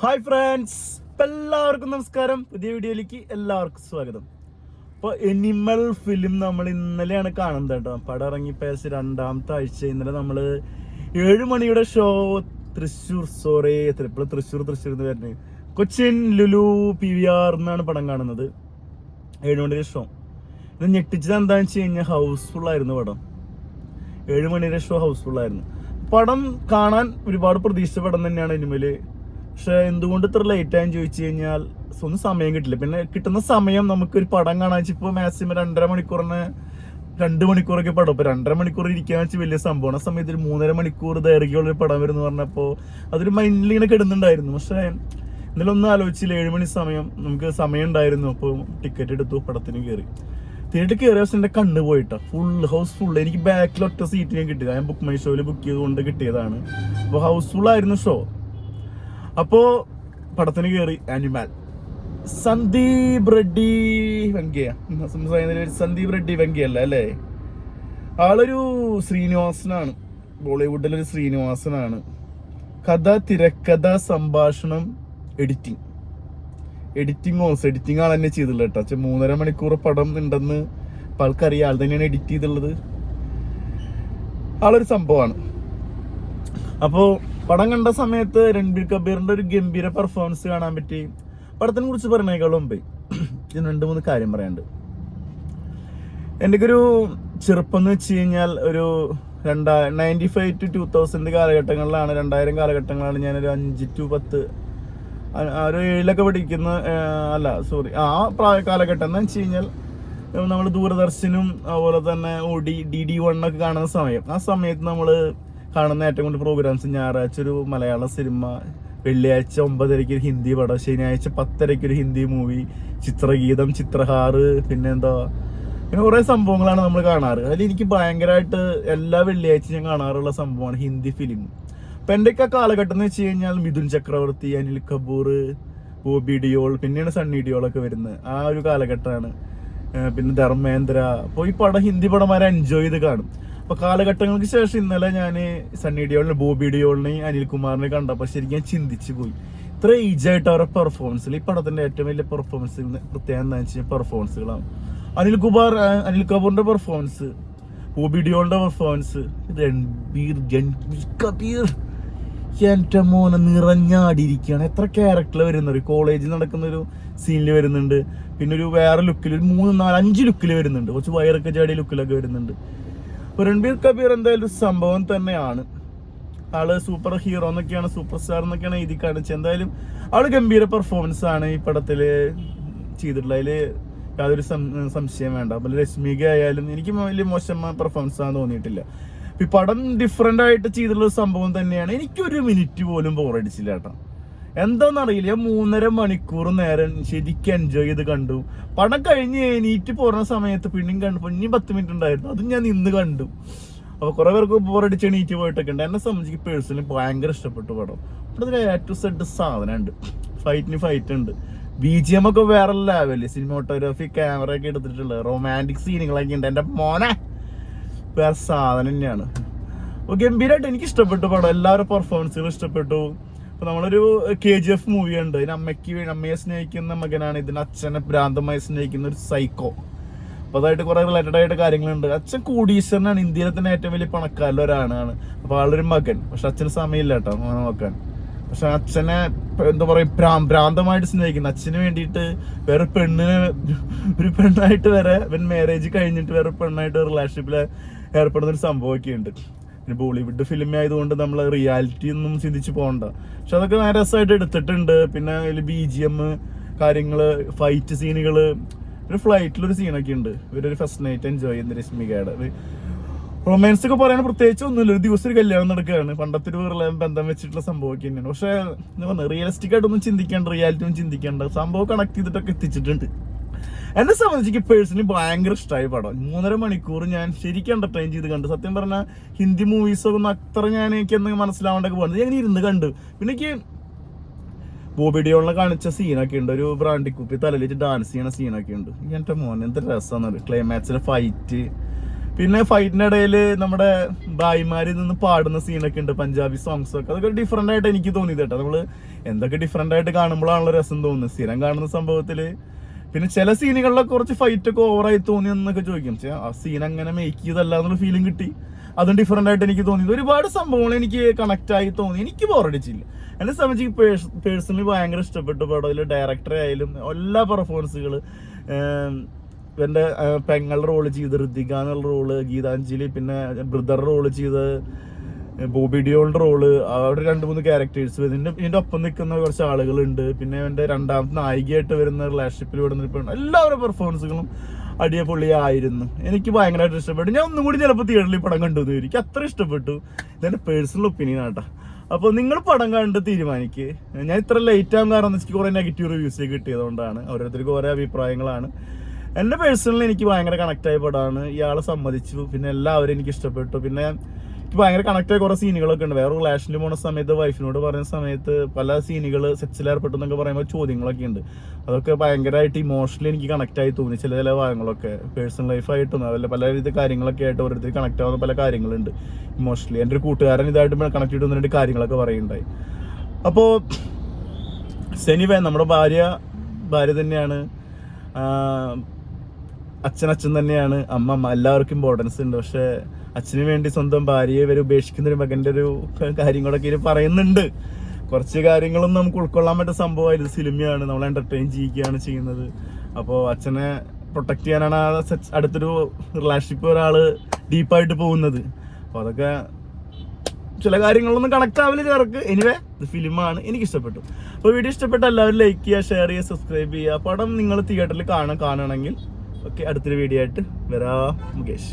Hi friends ഇപ്പം എല്ലാവർക്കും നമസ്കാരം. പുതിയ വീഡിയോയിലേക്ക് എല്ലാവർക്കും സ്വാഗതം. അപ്പോൾ എനിമൽ ഫിലിം നമ്മൾ ഇന്നലെയാണ് കാണുന്നത് കേട്ടോ. പടം പേസ് രണ്ടാമത്തെ ആഴ്ച. ഇന്നലെ നമ്മൾ ഏഴ് മണിയുടെ ഷോ തൃശ്ശൂർ സോറി ഇപ്പോൾ തൃശ്ശൂർ തൃശ്ശൂർ എന്ന് വരുന്നത് Cochin Lulu P V R എന്നാണ് പടം കാണുന്നത്. ഏഴ് മണിയുടെ ഷോ ഇത് ഞെട്ടിച്ചത് എന്താണെന്ന് വെച്ച് കഴിഞ്ഞാൽ ഹൗസ്ഫുള്ളായിരുന്നു പടം. ഏഴ് മണിയുടെ ഷോ ഹൗസ്ഫുള്ളായിരുന്നു പടം കാണാൻ ഒരുപാട് പ്രതീക്ഷിച്ച പടം തന്നെയാണ് ഇനിമേൽ പക്ഷെ എന്തുകൊണ്ട് ഇത്ര ലേറ്റ് ആയെന്ന് ചോദിച്ചു കഴിഞ്ഞാൽ ഒന്നും സമയം കിട്ടില്ല. പിന്നെ കിട്ടുന്ന സമയം നമുക്ക് ഒരു പടം കാണാൻ ഇപ്പോൾ മാക്സിമം രണ്ടര മണിക്കൂറിന് രണ്ട് മണിക്കൂറൊക്കെ പടം. ഇപ്പൊ രണ്ടര മണിക്കൂർ ഇരിക്കാൻ വെച്ച് വലിയ സംഭവമാണ്. ആ സമയത്ത് ഒരു മൂന്നര മണിക്കൂർ ദൈർഘ്യമുള്ള ഒരു പടം വരുന്നു പറഞ്ഞപ്പോൾ അതൊരു മൈൻഡിൽ ഇങ്ങനെ കിടുന്നുണ്ടായിരുന്നു. പക്ഷെ ഇന്നലെ ഒന്നും ആലോചിച്ചില്ല ഏഴ് മണി സമയം നമുക്ക് സമയം ഉണ്ടായിരുന്നു. അപ്പോൾ ടിക്കറ്റ് എടുത്തു പടത്തിന് കയറി തിയേറ്റർ കയറിയ ദിവസം എന്റെ കണ്ണ് പോയിട്ടാ. ഫുൾ ഹൗസ് ഫുൾ എനിക്ക് ബാക്കിൽ ഒറ്റ സീറ്റ് ഞാൻ കിട്ടിയത്. ഞാൻ ബുക്ക് മൈ ഷോയിൽ ബുക്ക് ചെയ്തുകൊണ്ട് കിട്ടിയതാണ്. അപ്പോൾ ഹൗസ്ഫുൾ ആയിരുന്നു ഷോ അപ്പോൾ പടത്തിന് കയറി ആനിമാൽ. സന്ദീപ് റെഡ്ഡി വെങ്കയ്യ. സന്ദീപ് റെഡ്ഡി വെങ്കയ്യ അല്ലേ ആളൊരു ശ്രീനിവാസനാണ്. ബോളിവുഡിലൊരു ശ്രീനിവാസനാണ്. കഥ തിരക്കഥ സംഭാഷണം എഡിറ്റിംഗ് എഡിറ്റിംഗ് ഓസ് എഡിറ്റിംഗ് ആൾ തന്നെ ചെയ്തില്ല കേട്ടോ. പക്ഷെ മൂന്നര മണിക്കൂർ പടം ഉണ്ടെന്ന് ആൾക്കറിയാം. ആൾ തന്നെയാണ് എഡിറ്റ് ചെയ്തിട്ടുള്ളത് ആളൊരു സംഭവമാണ്. അപ്പോ പടം കണ്ട സമയത്ത് രൺബീർ കബീറിന്റെ ഒരു ഗംഭീര പെർഫോമൻസ് കാണാൻ പറ്റി. പടത്തിനെ കുറിച്ച് പറഞ്ഞേക്കാളും മുമ്പേ ഇതിന് രണ്ട് മൂന്ന് കാര്യം പറയാനുണ്ട്. എന്റെ ഒരു ചെറുപ്പം എന്ന് വെച്ച് കഴിഞ്ഞാൽ ഒരു രണ്ടാ ninety five to two thousand കാലഘട്ടങ്ങളിലാണ് രണ്ടായിരം കാലഘട്ടങ്ങളിലാണ് ഞാനൊരു അഞ്ച് ടു പത്ത് ഒരു ഏഴിലൊക്കെ പഠിക്കുന്ന അല്ല സോറി ആ പ്രായ കാലഘട്ടം എന്ന് വെച്ച് കഴിഞ്ഞാൽ നമ്മൾ ദൂരദർശനും അതുപോലെ തന്നെ ഒ ഡി ഡി ഡി ഒക്കെ കാണുന്ന സമയം. ആ സമയത്ത് നമ്മൾ കാണുന്ന ഏറ്റവും കൂടുതൽ പ്രോഗ്രാംസ് ഞായറാഴ്ച ഒരു മലയാള സിനിമ വെള്ളിയാഴ്ച ഒമ്പതരയ്ക്ക് ഒരു ഹിന്ദി പടം ശനിയാഴ്ച പത്തരയ്ക്ക് ഒരു ഹിന്ദി മൂവി ചിത്രഗീതം ചിത്രഹാറ് പിന്നെന്താ? പിന്നെ കുറേ സംഭവങ്ങളാണ് നമ്മൾ കാണാറ്. അതിൽ എനിക്ക് ഭയങ്കരമായിട്ട് എല്ലാ വെള്ളിയാഴ്ച ഞാൻ കാണാറുള്ള സംഭവമാണ് ഹിന്ദി ഫിലിം അപ്പൊ എന്റെയൊക്കെ കാലഘട്ടം എന്ന് വെച്ച് കഴിഞ്ഞാൽ മിഥുൻ ചക്രവർത്തി അനിൽ കപൂർ ബോബി ഡിയോൾ പിന്നെയാണ് സണ്ണി ഡിയോൾ ഒക്കെ വരുന്നത്. ആ ഒരു കാലഘട്ടമാണ്. പിന്നെ ധർമ്മേന്ദ്ര. അപ്പോൾ ഈ പടം ഹിന്ദി പടം വരെ എൻജോയ് ചെയ്ത് കാണും. അപ്പൊ കാലഘട്ടങ്ങൾക്ക് ശേഷം ഇന്നലെ ഞാൻ സണ്ണി ഡിയോളിനെ ബോബി ഡിയോളിനെയും അനിൽകുമാറിനെ കണ്ടപ്പോൾ ശരിക്കും ഞാൻ ചിന്തിച്ചു പോയി. ഇത്ര ഏജ് ആയിട്ട് അവരുടെ പെർഫോമൻസിൽ ഈ പടത്തിന്റെ ഏറ്റവും വലിയ പെർഫോമൻസ് പ്രത്യേകം എന്താ വെച്ചാൽ പെർഫോമൻസുകളാണ് അനിൽ കുമാർ അനിൽ കപൂറിന്റെ പെർഫോമൻസ് ബോബി ഡിയോളിന്റെ പെർഫോമൻസ് രൺബീർ രൺബീർ കബീർ എന്റെ മോനെ നിറഞ്ഞാടിയിരിക്കുകയാണ്. എത്ര ക്യാരക്ടർ വരുന്നുണ്ട് കോളേജിൽ നടക്കുന്ന ഒരു സീനിൽ വരുന്നുണ്ട്. പിന്നെ ഒരു വേറെ ലുക്കിൽ ഒരു മൂന്ന് നാല് അഞ്ച് ലുക്കിൽ വരുന്നുണ്ട്. കുറച്ച് വയറൊക്കെ ചാടിയ ലുക്കിലൊക്കെ വരുന്നുണ്ട്. രൺബീർ കബീർ എന്തായാലും ഒരു സംഭവം തന്നെയാണ്. ആൾ സൂപ്പർ ഹീറോ എന്നൊക്കെയാണ് സൂപ്പർ സ്റ്റാർ എന്നൊക്കെയാണ് എഴുതി കാണിച്ചത്. എന്തായാലും ആൾ ഗംഭീര പെർഫോമൻസ് ആണ് ഈ പടത്തിൽ ചെയ്തിട്ടുള്ള അതിൽ യാതൊരു സംശയം വേണ്ട. അപ്പോൾ രശ്മിക ആയാലും എനിക്ക് വലിയ മോശം പെർഫോമൻസ് ആണെന്ന് തോന്നിയിട്ടില്ല. ഈ പടം ഡിഫറെന്റ് ആയിട്ട് ചെയ്തിട്ടുള്ള സംഭവം തന്നെയാണ്. എനിക്കൊരു മിനിറ്റ് പോലും ബോറടിച്ചില്ല കേട്ടോ. എന്താണെന്നറിയില്ല മൂന്നര മണിക്കൂർ നേരം ശരിക്കും എൻജോയ് ചെയ്ത് കണ്ടു. പടം കഴിഞ്ഞ് എണീറ്റ് പോരുന്ന സമയത്ത് പിന്നെയും കണ്ടു. പിന്നെയും പത്ത് മിനിറ്റ് ഉണ്ടായിരുന്നു. അതും ഞാൻ ഇന്ന് കണ്ടു. അപ്പൊ കുറെ പേർക്ക് ബോറടിച്ച് എണീറ്റ് പോയിട്ടൊക്കെ ഉണ്ട്. എന്നെ സംബന്ധിച്ച് പേഴ്സണലി ഭയങ്കര ഇഷ്ടപ്പെട്ടു പടം. അപ്പൊ എ ടു സെഡ് സാധനം ഉണ്ട്. ഫൈറ്റിന് ഫൈറ്റ് ഉണ്ട്. ബി ജി എം ഒക്കെ വേറെ ലെവൽ സിനിമോട്ടോഗ്രാഫി ക്യാമറ ഒക്കെ എടുത്തിട്ടുള്ളത് റൊമാന്റിക് സീനുകളൊക്കെ ഉണ്ട്. എന്റെ മോനെ വേറെ സാധനം തന്നെയാണ്. ഗംഭീരമായിട്ട് എനിക്ക് ഇഷ്ടപ്പെട്ടു പടം. എല്ലാവരും പെർഫോമൻസുകളും ഇഷ്ടപ്പെട്ടു. ഇപ്പൊ നമ്മളൊരു കെ ജി എഫ് മൂവി ഉണ്ട് ഇതിന് അമ്മയ്ക്ക് അമ്മയെ സ്നേഹിക്കുന്ന മകനാണ് ഇതിന് അച്ഛനെ ഭ്രാന്തമായി സ്നേഹിക്കുന്ന ഒരു സൈക്കോ അപ്പൊ അതായിട്ട് കുറെ റിലേറ്റഡ് ആയിട്ട് കാര്യങ്ങളുണ്ട്. അച്ഛൻ കോടീശ്വരനാണ്. ഇന്ത്യയിലെ തന്നെ ഏറ്റവും വലിയ പണക്കാരിൽ ഒരാളാണ്. അപ്പൊ ആളൊരു മകൻ. പക്ഷെ അച്ഛന് സമയമില്ല കേട്ടോ മോനെ നോക്കാൻ. പക്ഷെ അച്ഛനെ എന്താ പറയാ ഭ്രാ- ഭ്രാന്തമായിട്ട് സ്നേഹിക്കുന്നു. അച്ഛന് വേണ്ടിയിട്ട് വേറെ പെണ്ണിനെ ഒരു പെണ്ണായിട്ട് വരെ ഇവൻ മാരേജ് കഴിഞ്ഞിട്ട് വേറെ പെണ്ണായിട്ട് റിലേഷൻഷിപ്പിൽ ഏർപ്പെടുന്ന ഒരു സംഭവമൊക്കെ ഉണ്ട്. പിന്നെ ബോളിവുഡ് ഫിലിം ആയതുകൊണ്ട് നമ്മൾ റിയാലിറ്റി ഒന്നും ചിന്തിച്ച് പോകണ്ട. പക്ഷെ അതൊക്കെ നേരെ രസമായിട്ട് എടുത്തിട്ടുണ്ട്. പിന്നെ അതിൽ ബി ജി എം കാര്യങ്ങൾ ഫൈറ്റ് സീനുകൾ ഒരു ഫ്ലൈറ്റിലൊരു സീനൊക്കെ ഉണ്ട്. ഇവരൊരു ഫസ്റ്റ് നൈറ്റ് എൻജോയ് ചെയ്യുന്ന രശ്മികയുടെ. റൊമാൻസ് ഒക്കെ പറയാൻ പ്രത്യേകിച്ച് ഒന്നുമില്ല. ഒരു ദിവസം ഒരു കല്യാണം നടക്കുകയാണ്. പണ്ടത്തെ ഒരു ബന്ധം വെച്ചിട്ടുള്ള സംഭവമൊക്കെ തന്നെയാണ്. പക്ഷെ റിയലിസ്റ്റിക് ആയിട്ടൊന്നും ചിന്തിക്കേണ്ട റിയാലിറ്റി ഒന്നും ചിന്തിക്കേണ്ട. സംഭവം കണക്ട് ചെയ്തിട്ടൊക്കെ എത്തിച്ചിട്ടുണ്ട്. എന്നെ സംബന്ധിച്ച് പേഴ്സണലി ഭയങ്കര ഇഷ്ടമായി പടം. മൂന്നര മണിക്കൂർ ഞാൻ ശരിക്കും എന്റർടൈൻ ചെയ്ത് കണ്ടു. സത്യം പറഞ്ഞാൽ ഹിന്ദി മൂവീസ് ഒന്നും അത്ര ഞാൻ എനിക്ക് എന്തെങ്കിലും മനസ്സിലാവേണ്ടൊക്കെ പോകുന്നത് ഞാൻ ഇരുന്ന് കണ്ടു. പിന്നെ എനിക്ക് ബോബി കാണിച്ച സീനൊക്കെ ഉണ്ട്. ഒരു ബ്രാൻഡി കുപ്പി തലയിലിച്ച് ഡാൻസ് ചെയ്യണ സീനൊക്കെ ഉണ്ട്. എന്റെ മോൻ എന്ത് രസമാണ്. ക്ലൈമാക്സിലെ ഫൈറ്റ് പിന്നെ ഫൈറ്റിന്റെ ഇടയിൽ നമ്മുടെ ഭായിമാരിൽ നിന്ന് പാടുന്ന സീനൊക്കെ ഉണ്ട്. പഞ്ചാബി സോങ്സ് ഒക്കെ. അതൊക്കെ ഡിഫറെന്റ് ആയിട്ട് എനിക്ക് തോന്നിയത് കേട്ടോ. നമ്മൾ എന്തൊക്കെ ഡിഫറെന്റ് ആയിട്ട് കാണുമ്പോഴാണല്ലോ രസം തോന്നുന്നത്. സ്ഥിരം കാണുന്ന സംഭവത്തിൽ പിന്നെ ചില സീനുകളിലൊക്കെ കുറച്ച് ഫൈറ്റ് ഒക്കെ ഓവറായി തോന്നി എന്നൊക്കെ ചോദിക്കും. ആ സീൻ അങ്ങനെ മേക്ക് ചെയ്തല്ല എന്നുള്ള ഫീലിംഗ് കിട്ടി. അതും ഡിഫറെന്റ് ആയിട്ട് എനിക്ക് തോന്നി. ഒരുപാട് സംഭവങ്ങൾ എനിക്ക് കണക്ട് ആയി തോന്നി. എനിക്ക് ബോറടിച്ചില്ല എന്നെ സംബന്ധിച്ച് പേഴ്സണലി ഭയങ്കര ഇഷ്ടപ്പെട്ടു പടത്തിൽ ഡയറക്ടറെ ആയാലും എല്ലാ പെർഫോമൻസുകൾ എന്റെ പെങ്ങളുടെ റോൾ ചെയ്ത് ഋതിക എന്നുള്ള റോൾ ഗീതാഞ്ജലി പിന്നെ ബ്രദർ റോൾ ചെയ്ത് ബോബി ഡിയോളുടെ റോൾ അവിടെ രണ്ട് മൂന്ന് ക്യാരക്ടേഴ്സ് ഇതിന്റെ ഇതിന്റെ ഒപ്പം നിൽക്കുന്ന കുറച്ച് ആളുകളുണ്ട്. പിന്നെ എന്റെ രണ്ടാമത്തെ നായികയായിട്ട് വരുന്ന റിലേഷൻഷിപ്പിൽ ഇവിടെ എല്ലാവരുടെ പെർഫോമൻസുകളും അടിയപൊളിയായിരുന്നു എനിക്ക് ഭയങ്കരമായിട്ട് ഇഷ്ടപ്പെട്ടു. ഞാൻ ഒന്നും കൂടി ചിലപ്പോൾ തിയേറ്ററിൽ പടം കണ്ടു. എനിക്ക് അത്ര ഇഷ്ടപ്പെട്ടു. ഇതെന്റെ പേഴ്സണൽ ഒപ്പീനിയൻ ആട്ടാ. അപ്പോൾ നിങ്ങൾ പടം കണ്ട് തീരുമാനിക്ക്. ഞാൻ ഇത്ര ലേറ്റ് ആകും കാരണം എനിക്ക് കുറെ നെഗറ്റീവ് റിവ്യൂസ് കിട്ടിയതുകൊണ്ടാണ്. ഓരോരുത്തർക്ക് ഓരോ അഭിപ്രായങ്ങളാണ്. എന്റെ പേഴ്സണലി എനിക്ക് ഭയങ്കര കണക്ട് ആയ പടമാണ്. ഇയാളെ സമ്മതിച്ചു. പിന്നെ എല്ലാവരും എനിക്ക് ഇഷ്ടപ്പെട്ടു. പിന്നെ ഭയങ്കര കണക്ട് ആയ കുറെ സീനുകളൊക്കെ ഉണ്ട്. വേറെ റിലേഷനിൽ പോണ സമയത്ത് വൈഫിനോട് പറയുന്ന സമയത്ത് പല സീനുകൾ സെക്സിൽ ഏർപ്പെട്ടു എന്നൊക്കെ പറയുമ്പോൾ ചോദ്യങ്ങളൊക്കെ ഉണ്ട്. അതൊക്കെ ഭയങ്കരമായിട്ട് ഇമോഷണലി എനിക്ക് കണക്ട് ആയി തോന്നി. ചില ചില ഭാഗങ്ങളൊക്കെ. പേഴ്സണൽ ലൈഫായിട്ടും അതല്ല പല വിധ കാര്യങ്ങളൊക്കെ ആയിട്ട് ഓരോരുത്തർ കണക്ട് ആവുന്ന പല കാര്യങ്ങളുണ്ട് ഇമോഷണലി എന്റെ ഒരു കൂട്ടുകാരൻ ഇതായിട്ട് കണക്ട് ചെയ്ത് തന്നിട്ട് കാര്യങ്ങളൊക്കെ പറയുണ്ടായി അപ്പോൾ സെനിവേ നമ്മുടെ ഭാര്യ ഭാര്യ തന്നെയാണ്. അച്ഛൻ അച്ഛൻ തന്നെയാണ്. അമ്മ അമ്മ എല്ലാവർക്കും ഇമ്പോർട്ടൻസ് ഉണ്ട്. പക്ഷെ അച്ഛന് വേണ്ടി സ്വന്തം ഭാര്യയെ വരെ ഉപേക്ഷിക്കുന്ന ഒരു മകന്റെ ഒരു കാര്യങ്ങളൊക്കെ ഇതിൽ പറയുന്നുണ്ട്. കുറച്ച് കാര്യങ്ങളും നമുക്ക് ഉൾക്കൊള്ളാൻ പറ്റുന്ന സംഭവമായിരുന്നു. സിനിമയാണ് നമ്മൾ എന്റർടൈൻ ചെയ്യുകയാണ് ചെയ്യുന്നത്. അപ്പോൾ അച്ഛനെ പ്രൊട്ടക്ട് ചെയ്യാനാണ് ആ അടുത്തൊരു റിലേഷൻഷിപ്പ് ഒരാൾ ഡീപ്പായിട്ട് പോകുന്നത്. അപ്പോൾ അതൊക്കെ ചില കാര്യങ്ങളൊന്നും കണക്ട് ആവില്ല ചേർക്ക് എനിവേ ഇത് ഫിലിമാണ്. എനിക്ക് ഇഷ്ടപ്പെട്ടു. അപ്പോൾ വീഡിയോ ഇഷ്ടപ്പെട്ട എല്ലാവരും ലൈക്ക് ചെയ്യുക ഷെയർ ചെയ്യുക സബ്സ്ക്രൈബ് ചെയ്യുക. പടം നിങ്ങൾ തിയേറ്ററിൽ കാണാൻ കാണണമെങ്കിൽ ഓക്കെ അടുത്തൊരു വീഡിയോ ആയിട്ട് വരാ മുകേഷ്.